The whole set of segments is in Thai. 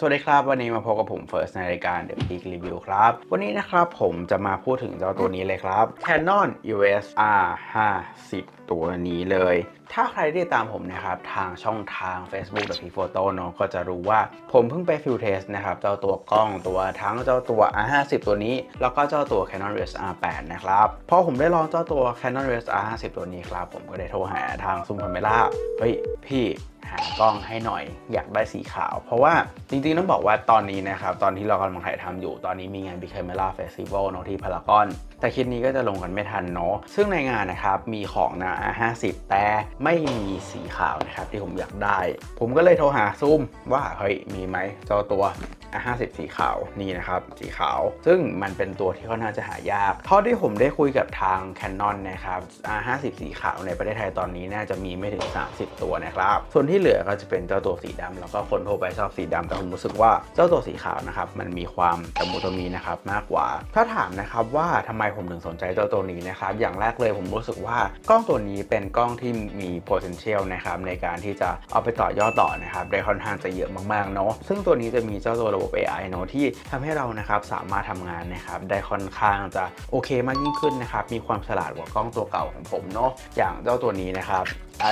สวัสดีครับ วันนี้มาพบกับผมเฟิร์สในรายการ The Peak Review ครับ วันนี้นะครับผมจะมาพูดถึงเจ้าตัวนี้เลยครับ Canon EOS R50 ตัวนี้เลย ถ้าใครได้ตามผมนะครับ ทางช่องทาง Facebook The Peak Photo เนอะก็จะรู้ว่าผมเพิ่งไปฟิลเทสนะครับ เจ้าตัวกล้องตัวทั้งเจ้าตัว R50 ตัวนี้ แล้วก็เจ้าตัว Canon EOS R8 นะครับพอผมได้ลองเจ้าตัว Canon EOS R50 ตัวนี้ครับ ผมก็ได้โทรหาทางซูมคาเมล่าเฮ้ยพี่หากล้องให้หน่อยอยากได้สีขาว เพราะว่าจริงๆต้องบอกว่าตอนนี้นะครับ ตอนที่เรากำลังถ่ายทำอยู่ตอนนี้มีงาน b i Camera Festival เนอะที่พารากอน แต่คลิปนี้ก็จะลงกันไม่ทันเนาะซึ่งในงานนะครับมีของนะ50 แต่ไม่มีสีขาวนะครับที่ผมอยากได้ ผมก็เลยโทรหาซูมว่าเฮ้ยมีไหมเจ้าตัว50 สีขาวนี่นะครับ สีขาว ซึ่งมันเป็นตัวที่ค่อนข้างจะหายาก เท่าที่ผมได้คุยกับทาง Canon นะครับ50 สีขาวในประเทศไทยตอนนี้น่าจะมีไม่ถึง 30 ตัวนะครับ ส่วนที่เหลือก็จะเป็นเจ้าตัวสีดำแล้วก็คนทั่วไปชอบสีดำแต่ผมรู้สึกว่าเจ้าตัวสีขาวนะครับมันมีความตะมุตะมีนะครับมากกว่า ถ้าถามนะครับว่าทำไมผมถึงสนใจเจ้าตัวนี้นะครับ อย่างแรกเลยผมรู้สึกว่ากล้องตัวนี้เป็นกล้องที่มี potential นะครับในการที่จะเอาไปต่อยอดต่อนะครับได้ค่อนข้างจะเยอะมากๆเนาะซึ่งตัวนี้จะมีเจ้าตัวระบบ AI เนาะที่ทำให้เรานะครับสามารถทำงานนะครับได้ค่อนข้างจะโอเคมากยิ่งขึ้นนะครับมีความฉลาดกว่ากล้องตัวเก่าของผมเนาะอย่างเจ้าตัวนี้นะครับ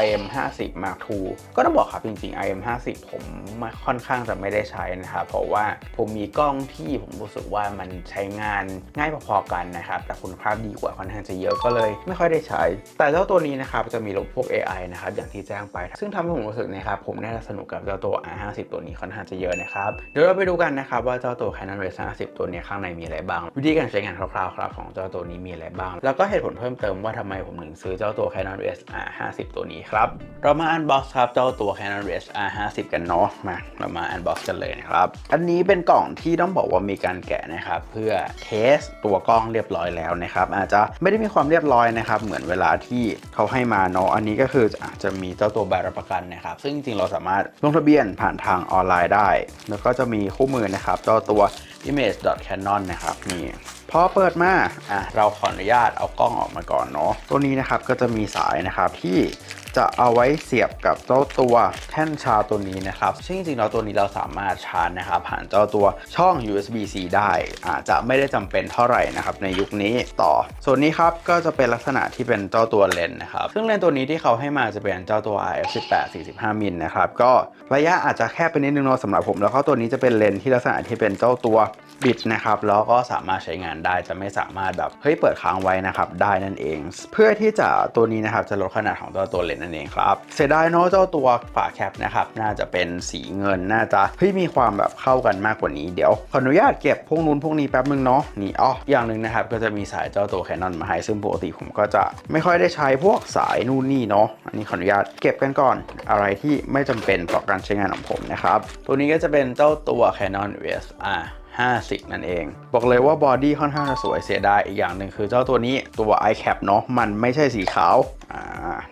IM 50 Mark II ก็ต้องบอกครับจริงๆ IM 50 ผมไม่ค่อนข้างจะไม่ได้ใช้นะครับเพราะว่าผมมีกล้องที่ผมรู้สึกว่ามันใช้งานง่ายพอๆกันนะครับ แต่คุณภาพดีกว่าค่อนข้างจะเยอะก็เลยไม่ค่อยได้ใช้ แต่เจ้าตัวนี้นะครับจะมีระบบพวก AI นะครับอย่างที่แจ้งไป ซึ่งทำให้ผมรู้สึกนะครับผมน่าจะสนุกกับเจ้าตัว R50 ตัวนี้ค่อนข้างจะเยอะนะครับเดี๋ยวเราไปดูกันนะครับว่าเจ้าตัว Canon EOS 50 ตัวนี้ข้างในมีอะไรบ้าง วิธีการใช้งานคร่าวๆครับของเจ้าตัวนี้มีอะไรบ้าง แล้วก็เหตุผลเพิ่มเติมว่าทำไมผมถึงซื้อเจ้าตัว Canon EOS R50 ตัวนี้ครับ เรามาอันบ็อกซ์ครับเจ้าตัว Canon EOS R50 กันเนาะมาเรามาอันบ็อกซ์กันเลยนะครับ อันนี้เป็นกล่องที่ต้องบอกว่ามีการแกะนะครับ เพื่อเทสตัวกล้องเรียบร้อยแล้วนะครับ อาจจะไม่ได้มีความเรียบร้อยนะครับ เหมือนเวลาที่เขาให้มาเนาะอันนี้ก็คืออาจจะมีเจ้าตัวใบรับประกันนะครับ ซึ่งจริงๆเราสามารถลงทะเบียนผ่านทางออนไลน์ได้ แล้วก็จะมีคู่มือนะครับเจ้าตัว image.canon นะครับนี่พอเปิดมาอะเราขออนุญาตเอากล้องออกมาก่อนเนาะตัวนี้นะครับก็จะมีสายนะครับที่ จะเอาไว้เสียบกับเจ้าตัวแท่นชาร์จตัวนี้นะครับ ซึ่งจริงๆแล้วตัวนี้เราสามารถชาร์จนะครับผ่านเจ้าตัวช่อง USB-C ได้อาจจะไม่ได้จำเป็นเท่าไหร่นะครับในยุคนี้ต่อ ส่วนนี้ครับก็จะเป็นลักษณะที่เป็นเจ้าตัวเลนส์นะครับ ซึ่งเลนส์ตัวนี้ที่เขาให้มาจะเป็นเจ้าตัว IF18 45มิลนะครับก็ระยะอาจจะแคบไปนิดนึงเนาะสำหรับผม แล้วก็ตัวนี้จะเป็นเลนส์ที่ลักษณะที่เป็นเจ้าตัวบิดนะครับแล้วก็สามารถใช้งานได้จะไม่สามารถแบบเฮ้ยเปิดค้างไว้นะครับได้นั่นเอง เพื่อที่จะตัวนี้นะครับจะลดขนาดของตัวตัวเลนส์นั่นเองครับ เสียดายเนาะเจ้าตัวฝาแคปนะครับ น่าจะเป็นสีเงินน่าจะเฮ้ยมีความแบบเข้ากันมากกว่านี้เดี๋ยวขออนุญาตเก็บพวกนู้นพวกนี้แป๊บนึงเนาะนี่อ๋ออย่างหนึ่งนะครับก็จะมีสายเจ้าตัว Canon มาให้ซึ่งปกติผมก็จะไม่ค่อยได้ใช้พวกสายนู่นนี่เนาะอันนี้ขออนุญาตเก็บกันก่อน อะไรที่ไม่จำเป็นต่อการใช้งานของผมนะครับตัวนี้ก็จะเป็นเจ้าตัว Canon EOS R 50 นั่นเอง บอกเลยว่าบอดี้ค่อนข้างจะสวยเสียดายอีกอย่างหนึ่งคือเจ้าตัวนี้ตัว iCap เนาะมันไม่ใช่สีขาว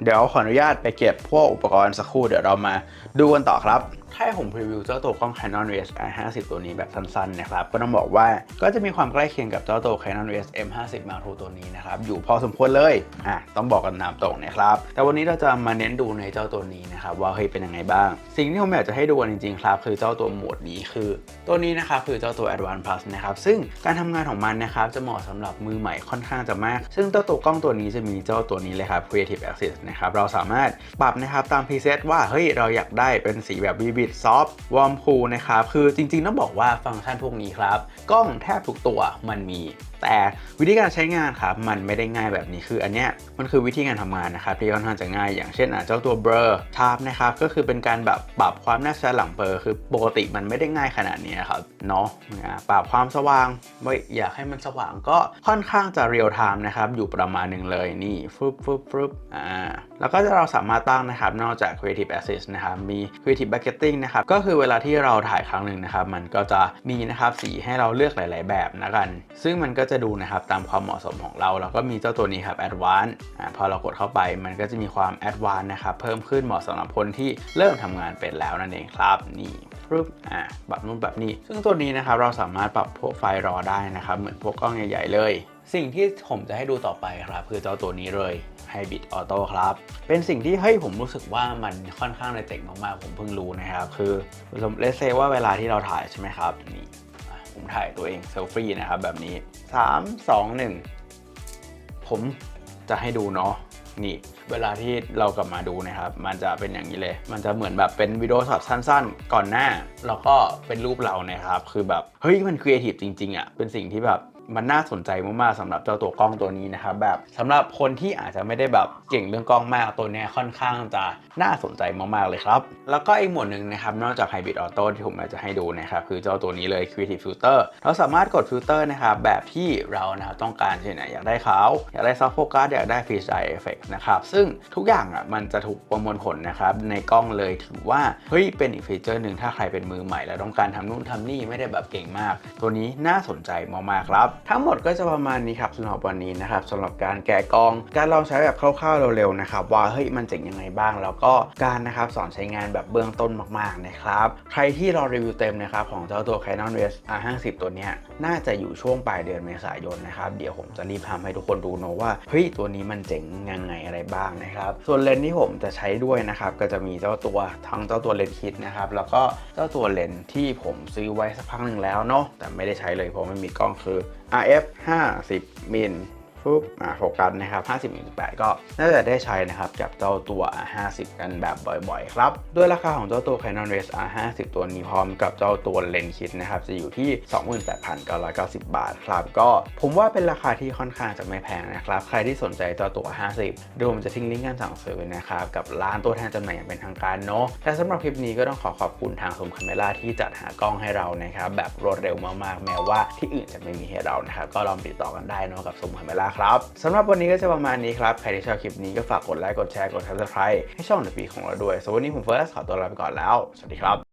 เดี๋ยวขออนุญาตไปเก็บพวกอุปกรณ์สักครู่เดี๋ยวเรามาดูกันต่อครับ ถ้าผมพรีวิวเจ้าตัวกล้อง Canon EOS R50 ตัวนี้แบบสั้นๆนะครับ ก็ต้องบอกว่าก็จะมีความใกล้เคียงกับเจ้าตัว Canon EOS M50 Mark II ตัวนี้นะครับ อยู่พอสมควรเลย อะ ต้องบอกกันตามตรงนะครับ แต่วันนี้เราจะมาเน้นดูในเจ้าตัวนี้นะครับ ว่าเฮ้ยเป็นยังไงบ้าง สิ่งที่ผมอยากจะให้ดูกันจริงๆครับคือเจ้าตัวโหมดนี้คือ ตัวนี้นะครับคือเจ้าตัว Advanced Plus นะครับซึ่งการทำงานของมันนะครับจะเหมาะสำหรับมือใหม่ค่อนข้างจะมาก ซึ่งเจ้าตัวกล้องตัวนี้จะมีเจ้าตัวนี้เลยครับ Creative Access นะครับเราสามารถปรับนะครับตาม preset ว่าเฮ้ยเราอยากได้เป็นสีแบบ Vivid Soft Warm Cool นะครับ คือจริงๆ ต้องบอกว่าฟังก์ชันพวกนี้ครับ กล้องแทบทุกตัวมันมี แต่วิธีการใช้งานครับมันไม่ได้ง่ายแบบนี้คืออันเนี้ยมันคือวิธีการทำงานนะครับที่ค่อนข้างจะง่าย อย่างเช่นอะเจ้าตัวเบลอชาร์ปนะครับก็คือเป็นการแบบปรับความแนบแสหลังเบลอคือปกติมันไม่ได้ง่ายขนาดนี้นครับเนาะอะปรับความสว่างไม่อยากให้มันสว่างก็ค่อนข้างจะเรียลไทม์นะครับอยู่ประมาณหนึ่งเลยนี่ฟึบฟึบฟึบอ่าแล้วก็เราสามารถตั้งนะครับนอกจาก Creative Assist นะครับมี Creative Bucketing นะครับก็คือเวลาที่เราถ่ายครั้งหนึ่งนะครับมันก็จะมีนะครับสีให้เราเลือกหลาย ๆ แบบนะกัน ซึ่งมันก็จะดูนะครับตามความเหมาะสมของเราแล้วก็มีเจ้าตัวนี้ครับ Advanced อ่าพอเรากดเข้าไปมันก็จะมีความ Advanced นะครับเพิ่มขึ้นเหมาะสำหรับคนที่เริ่มทำงานเป็นแล้วนั่นเองครับนี่ปึ๊บอ่าปรับนู่นแบบนี้ ซึ่งตัวนี้นะครับเราสามารถปรับพวกไฟล์รอได้นะครับเหมือนพวกกล้องใหญ่ๆเลยสิ่งที่ผมจะให้ดูต่อไปครับ คือเจ้าตัวนี้เลย Hybrid Auto ครับ เป็นสิ่งที่เฮ้ยผมรู้สึกว่ามันค่อนข้างในเจ๋งมากๆผมเพิ่งรู้นะครับ คือเลเซว่าเวลาที่เราถ่ายใช่ไหมครับนี่ ผมถ่ายตัวเองเซลฟี่นะครับแบบนี้ 3 2 1 ผมจะให้ดูเนาะนี่เวลาที่เรากลับมาดูนะครับ มันจะเป็นอย่างนี้เลย มันจะเหมือนแบบเป็นวิดีโอช็อตสั้นๆ ก่อนหน้า แล้วก็เป็นรูปเรานะครับ คือแบบ เฮ้ย มันครีเอทีฟจริงๆอะ่ะ เป็นสิ่งที่แบบ มันน่าสนใจมากๆสำหรับเจ้าตัวกล้องตัวนี้นะครับแบบสำหรับคนที่อาจจะไม่ได้แบบเก่งเรื่องกล้องมากตัวนี้ค่อนข้างจะน่าสนใจมากๆเลยครับ แล้วก็อีกหมวดหนึ่งนะครับนอกจาก Hybrid Auto ที่ผมอยากจะให้ดูนะครับคือเจ้าตัวนี้เลย Creative Filter เราสามารถกดฟิลเตอร์นะครับแบบที่เรานะครับต้องการเช่นไหนอยากได้ขาวอยากได้ soft focus อยากได้ fish eye effect นะครับซึ่งทุกอย่างอะมันจะถูกประมวลผลนะครับในกล้องเลยถือว่าเฮ้ยเป็นอีกฟีเจอร์หนึ่งถ้าใครเป็นมือใหม่แล้วต้องการทำนู่นทำนี่ไม่ได้แบบเก่งมาก ตัวนี้น่าสนใจมากๆครับทั้งหมดก็จะประมาณนี้ครับสำหรับวันนี้นะครับสำหรับการแกะกล้อง การลองใช้แบบคร่าวๆเร็วๆนะครับว่าเฮ้ยมันเจ๋งยังไงบ้าง แล้วก็การนะครับสอนใช้งานแบบเบื้องต้นมากๆนะครับใครที่รอรีวิวเต็มนะครับของเจ้าตัว Canon EOS R50 ตัวเนี้ยน่าจะอยู่ช่วงปลายเดือนเมษายนนะครับเดี๋ยวผมจะรีบทำให้ทุกคนดูเนอะว่าเฮ้ยตัวนี้มันเจ๋งยังไงอะไรบ้างนะครับส่วนเลนส์ที่ผมจะใช้ด้วยนะครับก็จะมีเจ้าตัวทั้งเจ้าตัวเลนส์คิดนะครับแล้วก็เจ้าตัวเลนส์ที่ผมซื้อไว้สักพักหนึ่งแล้วเนาะแต่ไม่ได้ใช้เลยเพราะไม่มีกล้องคือ RF 50 มิล ปุ๊บอ่าโฟกัสนะครับ 50มิล8ก็น่าจะได้ใช้นะครับกับเจ้าตัว R50 กันแบบบ่อยๆ ครับ ด้วยราคาของเจ้าตัว Canon Res R50 ตัวนี้พร้อมกับเจ้าตัวเลนส์คิดนะครับ จะอยู่ที่ 28,990 บาทครับ ก็ผมว่าเป็นราคาที่ค่อนข้างจะไม่แพงนะครับ ใครที่สนใจเจ้าตัว 50ดูผมจะทิ้งลิงก์การสั่งซื้อนะครับกับร้านตัวแทนจำหน่ายอย่างเป็นทางการเนาะและสำหรับคลิปนี้ก็ต้องขอขอบคุณทางสมคาเมล่าที่จัดหากล้องให้เรานะครับแบบรวดเร็วมากๆ แม้ว่าที่อื่นจะไม่มีให้เรานะครับก็ลองติดต่อกันได้เนาะกับสมคาเมล่าครับสำหรับวันนี้ก็จะประมาณนี้ครับ ใครที่ชอบคลิปนี้ก็ฝากกดไลค์ กดแชร์ กด subscribe ให้ช่องเดอะปีของเราด้วยสำหรับวันนี้ผมเฟิร์สขอตัวลาไปก่อนแล้ว สวัสดีครับ